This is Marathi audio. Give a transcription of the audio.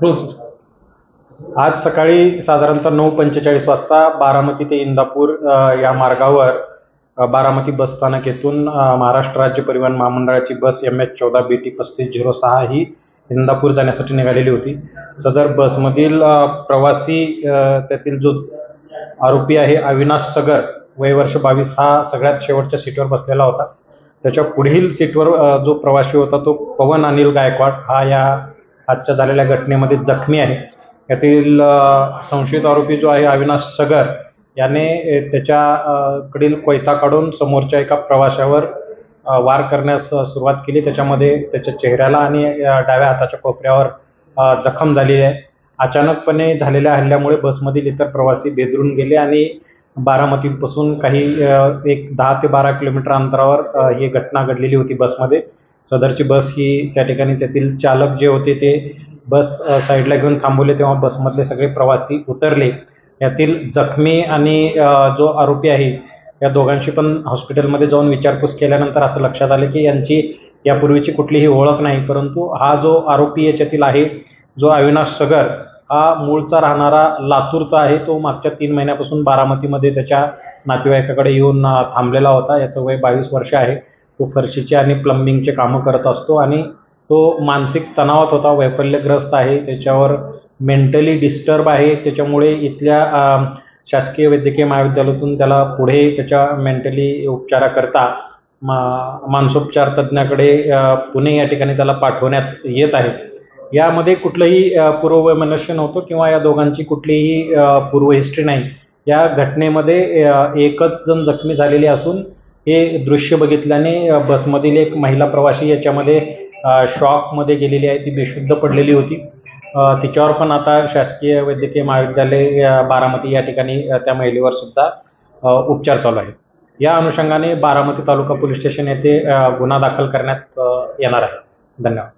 रोज. आज सकाळी साधारणतः नऊ पंचेचाळीस वाजता बारामती ते इंदापूर या मार्गावर बारामती बस स्थानक येथून महाराष्ट्र राज्य परिवहन महामंडळाची बस एम एच चौदा बी टी पस्तीस झिरो सहा ही इंदापूर जाण्यासाठी निघालेली होती. सदर बसमधील प्रवासी त्यातील जो आरोपी आहे अविनाश सगर वय वर्ष बावीस हा सगळ्यात शेवटच्या सीटवर बसलेला होता. त्याच्या पुढील सीटवर जो प्रवासी होता तो पवन अनिल गायकवाड हा या आजच्या झालेल्या घटनेमध्ये जखमी आहे. यातील संशयित आरोपी जो आहे अविनाश सगर याने त्याच्याकडील त्याच्या कडील कोयता काढून समोरच्या एका प्रवाशावर वार करण्यास सुरुवात केली. त्याच्यामध्ये त्याच्या चेहऱ्याला आणि डाव्या हाताच्या कोपऱ्यावर जखम झालेली आहे. अचानकपणे झालेल्या हल्ल्यामुळे बसमधील इतर प्रवासी बेदरून गेले आणि बारामतीपासून काही एक दहा ते बारा किलोमीटर अंतरावर ही घटना घडलेली होती बसमध्ये. सदरची बस ही त्या ठिकाणी त्यातील चालक जे होते ते बस साईडला घेऊन थांबवले. तेव्हा बसमधले सगळे प्रवासी उतरले. यातील जखमी आणि जो आरोपी आहे या दोघांशी पण हॉस्पिटलमध्ये जाऊन विचारपूस केल्यानंतर असं लक्षात आलं की यांची यापूर्वीची कुठलीही ओळख नाही. परंतु हा जो आरोपी याच्यातील आहे जो अविनाश सगर हा मूळचा राहणारा लातूरचा आहे. तो मागच्या तीन महिन्यापासून बारामतीमध्ये त्याच्या नातेवाईकाकडे येऊन थांबलेला होता. याचं वय बावीस वर्ष आहे. तो फरशीचे आणि प्लंबिंगचे कामं करत असतो आणि तो मानसिक तणावात होता वैफल्यग्रस्त आहे. त्याच्यावर मेंटली डिस्टर्ब आहे. त्याच्यामुळे इथल्या शासकीय वैद्यकीय महाविद्यालयातून त्याला पुढे त्याच्या मेंटली उपचाराकरता मा मानसोपचार तज्ज्ञाकडे पुणे या ठिकाणी त्याला पाठवण्यात येत आहे. यामध्ये कुठलंही अ, पूर्ववैमनस्य नव्हतं किंवा या दोघांची कुठलीही पूर्व हिस्ट्री नाही. या घटनेमध्ये एकच जण जखमी झालेली असून हे दृश्य बघितल्याने बसमधील एक महिला प्रवासी याच्यामध्ये शॉकमध्ये गेलेली आहे. ती बेशुद्ध पडलेली होती. तिच्यावर पण आता शासकीय वैद्यकीय महाविद्यालय बारामती या ठिकाणी त्या महिलेवर सुद्धा उपचार चालू आहेत. या अनुषंगाने बारामती तालुका पोलीस स्टेशन येथे गुन्हा दाखल करण्यात येणार आहे. धन्यवाद.